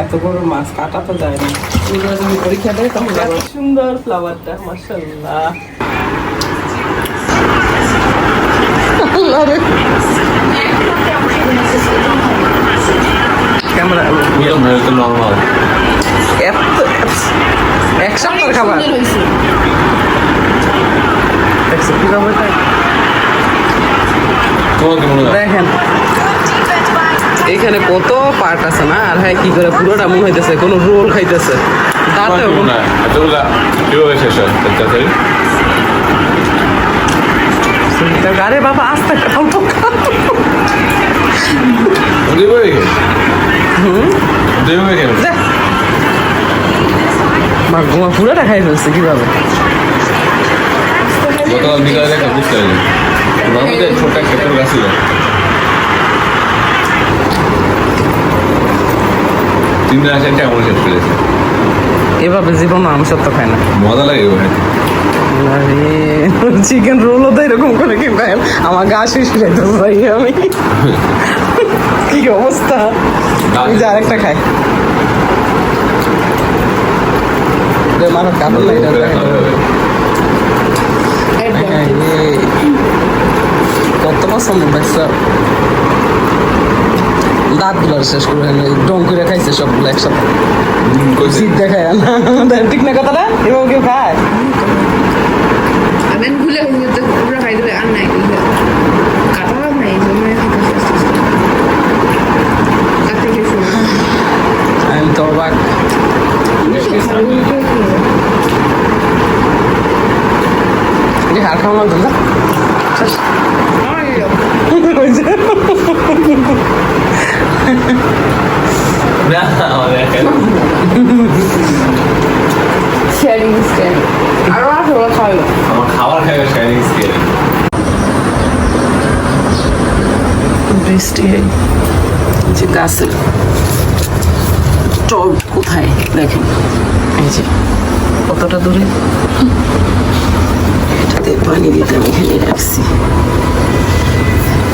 এত বড় মাছ কাটা তো যায় না পরীক্ষা দেয় তখন সুন্দর ফ্লাওয়ারটা মার্শাল্লাহ ক্যামেরা নর্মাল এত এক সপ্তাহ খাবার। দেখেন। এখানে কত পার্ট আছে না? আর হ্যাঁ কি করে পুরোটা মনে হইতেছে কোনো রোল খাইতেছে। এতগুলা কীভাবে শেষ হয়? তাড়াতাড়ি আরে বাবা আস্তে। মা ঘুমা পুরোটা খাই ফেলছে কীভাবে? গতকাল বিকালে দেখা বুঝতে ছোট্ট একটা গাছ ছিল। তিন দিন আসে একটা এমন শেষ করেছে এভাবে জীবন আমি সত্য খাই না। মজা লাগে ওখানে চিকেন রোলও তো এরকম করে কেউ খায় না। আমার গা শেষ ভাই আমি। কি অবস্থা? আমি যে আরেকটা খাই। মাথার কাপড় লাগে কত পছন্দ দেখছ দাঁতগুলো শেষ করে ডং করে খাইছে সবগুলো একসাথে। জিদ দেখায় না ঠিক না কথাটা? এভাবে কেউ খায় আমি ভুলে হইতে পুরো খাই দিলে আর নাই কাটা নাই জমে কাটতে গেছে আমি তো অবাক যে হার খাওয়া লাগতো না শেয়ারিং স্ট্যান্ড আরও আঠারো খাওয়াই আমার খাবার খাবে শাইনিং স্কেল বৃষ্টি যে গাছের টব কোথায় দেখেন এই যে, কতটা দূরে? এটাতে পানি দিতে আমি এখানে রাখছি।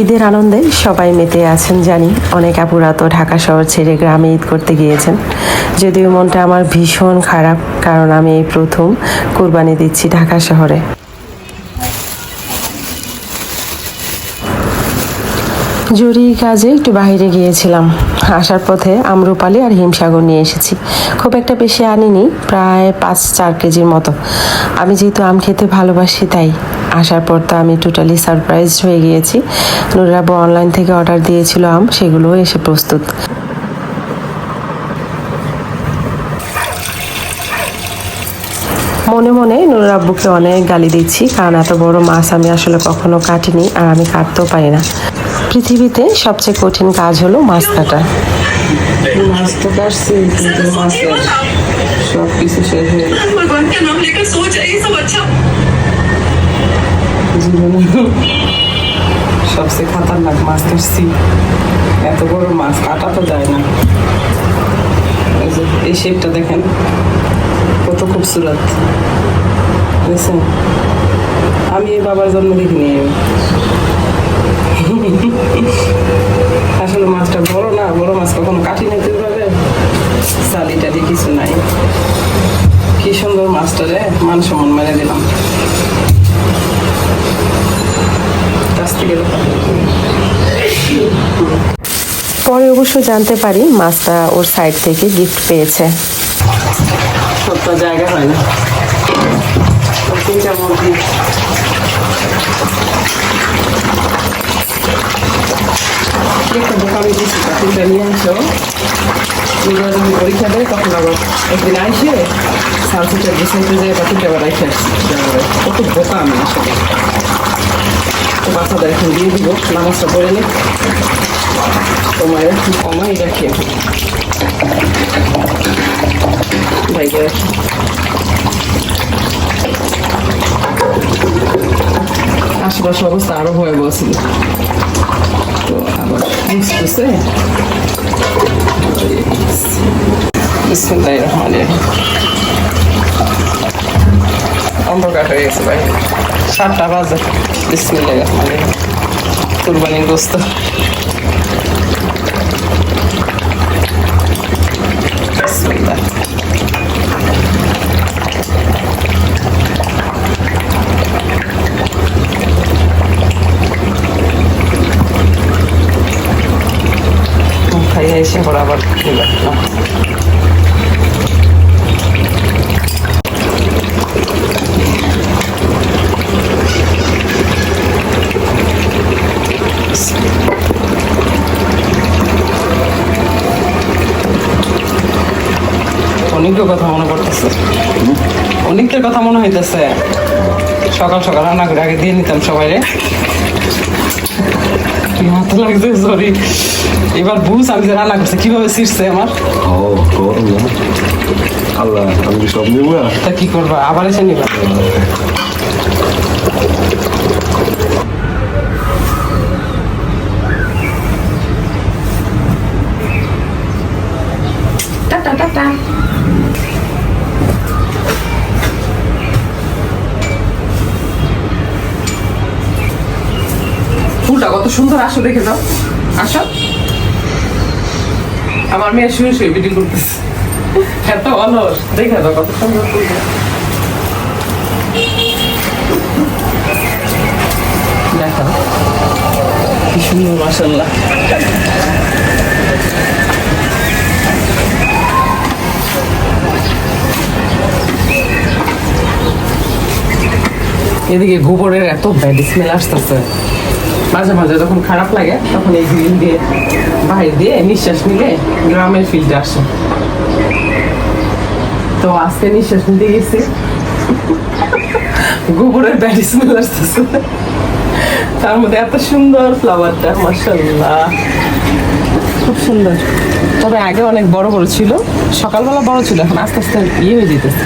ঈদের আনন্দে সবাই মেতে আছেন জানি। অনেক আপুরা তো ঢাকা শহর ছেড়ে গ্রামে ঈদ করতে গিয়েছেন। যদিও মনটা আমার ভীষণ খারাপ, কারণ আমি এই প্রথম কোরবানি দিচ্ছি ঢাকা শহরে। জরুরি কাজে একটু বাইরে গিয়েছিলাম। আসার পথে আমরুপালি আর হিমসাগর নিয়ে এসেছি। খুব একটা বেশি আনিনি, প্রায় পাঁচ চার কেজির মতো। আমি যেহেতু আম খেতে ভালোবাসি, তাই আসার পর তো আমি টোটালি সারপ্রাইজ হয়ে গিয়েছি। নুরাবু অনলাইন থেকে অর্ডার দিয়েছিল আম, সেগুলোও এসে প্রস্তুত। মনে মনে নুর আব্বুকে অনেক গালি দিচ্ছি, কারণ এত বড় মাছ আমি আসলে কখনো কাটিনি, আর আমি কাটতেও পারি না। পৃথিবীতে সবচেয়ে কঠিন কাজ হলো মাছ কাটা। মাছ তো কাটছি কিন্তু মাছের সব কিছু শেষ হয়ে জীবনে সবচেয়ে খাতারনাক মাছ কাটছি এত বড় মাছ, কাটা তো যায় না। এই শেপটা দেখেন। কত খুবসুরত। বুঝছেন আমি এই বাবার জন্ম দেখিনি আসলে মাছটা বড় না বড় মাছ কখনো কাটি না তুইভাবে চালি টালি কিছু নাই। কি সুন্দর মাছটা রে মান সম্মান মেরে দিলাম। কাছ থেকে পরে অবশ্য জানতে পারি মাছটা ওর সাইড থেকে গিফট পেয়েছে। সবটা জায়গা হয় না। তিনটা একটা তিনটা নিয়ে আসো। নিজেরা যখন পরীক্ষা দেয়, তখন একদিন আসে সার্ভিসের বিছাইতে যায় বা তিনটা আবার রাখে কত বোকা আমি আসলে। তো এখন দিয়ে দিব, নামাজটা পড়ে নে তোমার একটু কমাই রাখি। বাইরে রাখি আশেপাশে অবস্থা আরও ভয়াবহ ছিল। তো আবার বুঝতেছে বিসমিল্লাহির রহমানির রহিম। অন্ধকার হয়ে গেছে ভাই সাতটা বাজে বিসমিল্লাহির রহমানির রহিম। কুরবানির গোস্ত বিসমিল্লাহ খেয়ে অনেকের কথা মনে পড়তেছে। অনেকের কথা মনে হইতেছে। সকাল সকাল রান্না করে আগে দিয়ে নিতাম সবাই রে লাগছে সরি এবার বুঝ আমি যে রান্না করছে কীভাবে ছিঁড়ছে আমার? ও গরম আল্লাহ আমি সব নেব? তা কি করবা? আবার এসে নিবা? সুন্দর আসো দেখে দাও আসো। আমার মেয়ে শুয়ে শুয়ে ভিডিও করতেছে। এত অলস। দেখে যাও কত সুন্দর এদিকে গোবরের এত ব্যাড স্মেল আসতেছে। মাঝে মাঝে যখন খারাপ লাগে, তখন এই গ্রিল দিয়ে বাইরে দিয়ে নিঃশ্বাস নিলে গ্রামের ফিল্ডে আসে। তো আজকে নিঃশ্বাস নিতে গেছি। গোবরের ব্যাড স্মেল আসতেছে। তার মধ্যে এত সুন্দর ফ্লাওয়ারটা মাসাল্লাহ খুব সুন্দর। তবে আগে অনেক বড় বড় ছিল। সকালবেলা বড় ছিল, এখন আস্তে আস্তে ইয়ে হয়ে যেতেছে।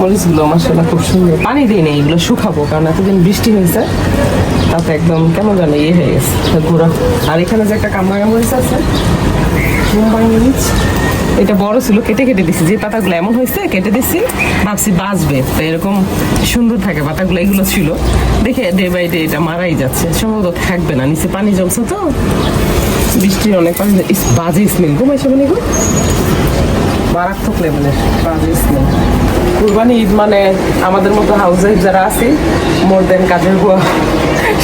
মরিচগুলো মাসাল্লাহ খুব সুন্দর। পানি দিই নেই, এগুলো শুকাবো, কারণ এতদিন বৃষ্টি হয়েছে। তাতে একদম কেমন যেন ইয়ে হয়ে গেছে ঘোরা আর এখানে যে একটা কামরাঙা মরিচ আছে মুম্বাই মরিচ এটা বড় ছিল, কেটে কেটে দিছি। যে পাতাগুলো এমন হয়েছে, কেটে দিছি, ভাবছি বাঁচবে। তো এরকম সুন্দর থাকে পাতাগুলো, এগুলো ছিল। দেখে ডে বাই ডে এটা মারাই যাচ্ছে। সম্ভবত থাকবে না, নিচে পানি জমছে তো। বৃষ্টির অনেক পানি বাজে স্মেল গো মাইসা মানে গো মারাত্মক লেভেলের বাজে স্মেল কুরবানি ঈদ মানে আমাদের মতো হাউস ওয়াইফ যারা আছে মোর দেন কাজের বুয়া।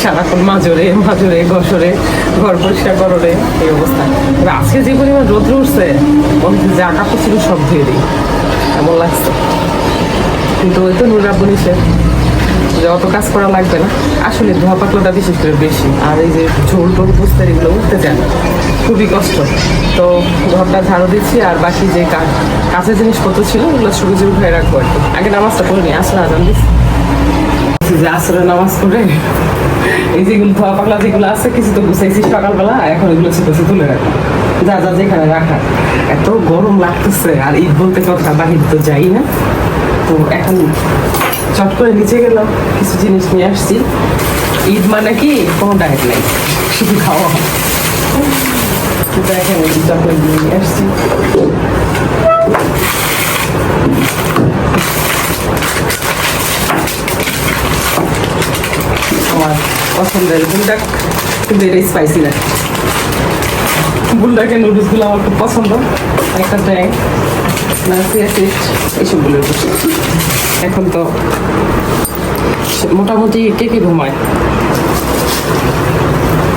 সারাক্ষণ মাজরে মাজরে, গসরে, ঘর পরিষ্কার কররে, এই অবস্থা। তবে আজকে যে পরিমাণ রোদ্র উঠছে হচ্ছে যে আঁকা ছিল সব ধুয়ে দিই। এমন লাগছে? কিন্তু ওই তো নুরাব্বু নিষেধ। যে অত কাজ করা লাগবে না। আসলে ধোয়া পাতলাটা বিশেষ করে বেশি। আর এই যে ঝোল টোল বুঝতে এগুলো উঠতে চায় না। খুবই কষ্ট। তো ঘরটা ঝাড়ু দিচ্ছি আর বাকি যে কা- কাছের জিনিসপত্র ছিল, ওগুলো সুবিধে উঠে রাখব আগে নামাজটা করে নি আসলে আজান দিচ্ছি। যে আসরে নামাজ করে এই যেগুলো ধোয়া পাকলা যেগুলো আছে, কিছু তো গুছাইছি সকালবেলা, এখন এগুলো ছোট ছোট তুলে রাখা। যা যা, যেখানে রাখা এত গরম লাগতেছে, আর ঈদ বলতে কথা, বাহির তো যাই না। তো এখন চট করে নিচে গেলাম, কিছু জিনিস নিয়ে আসছি। ঈদ মানে কি? কোনো ডায়েট নাই, শুধু খাওয়া। দেখেন, এই চকলেট নিয়ে আসছি। পছন্দের বুলডাক কিন্তু এটা স্পাইসি না বুলডাকের নুডলসগুলো আমার খুব পছন্দ। একটা ট্যাং নাসি অ্যাসিড এইসবগুলোর এখন তো মোটামুটি কে কে ঘুমায়?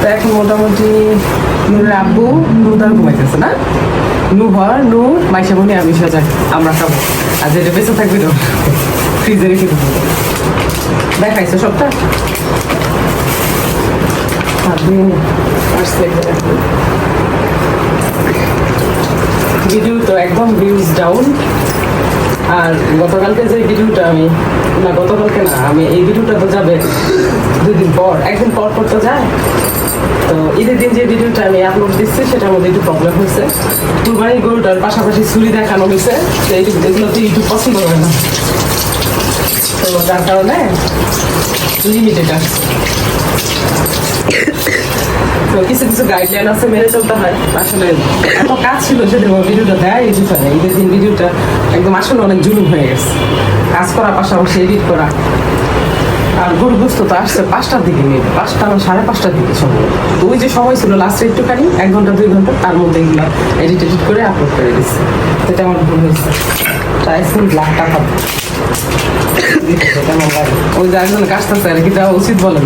তো এখন মোটামুটি নূরের আব্বু নুদার ঘুমাইতেছে না। নুহর নূর, মাইশা মনি আমি সাজা আমরা খাব। আর যেটা বেঁচে থাকবে ফ্রিজে রেখে দেখাইছো সবটা? ভিডিও তো একদম ভিউজ ডাউন আর গতকালকে যে ভিডিওটা আমি না, গতকালকে না, আমি এই ভিডিওটা তো যাবে দুই দিন পর, একদিন পর পর তো যায়। তো ঈদের দিন যে ভিডিওটা আমি আপলোড দিচ্ছি, সেটার মধ্যে একটু প্রবলেম হয়েছে। কুরবানির গরুটার পাশাপাশি ছুরি দেখানো হয়েছে। তো এগুলো তো ইউটিউব পছন্দ করে না। তো যার কারণে লিমিটেড আসছে তো কিছু কিছু গাইডলাইন আছে, মেনে চলতে হয়। আসলে এত কাজ ছিল সেদিন ভিডিওটা দেয়, এই বিষয়ে ঈদের দিন ভিডিওটা একদম আসলে অনেক জুলুম হয়ে গেছে। কাজ করা পাশাপাশি এডিট করা। আর গরু গোস্ত তো আসছে পাঁচটার দিকে নিয়ে পাঁচটা সাড়ে পাঁচটার দিকে সময় ওই যে সময় ছিল লাস্টে একটুখানি, এক ঘণ্টা, দুই ঘণ্টা, তার মধ্যে এগুলো এডিট এডিট করে আপলোড করে দিচ্ছে। সেটা আমার ভুল হয়েছে। টাকা। ওই যে একজন কাজটা স্যার কি দেওয়া উচিত বলেন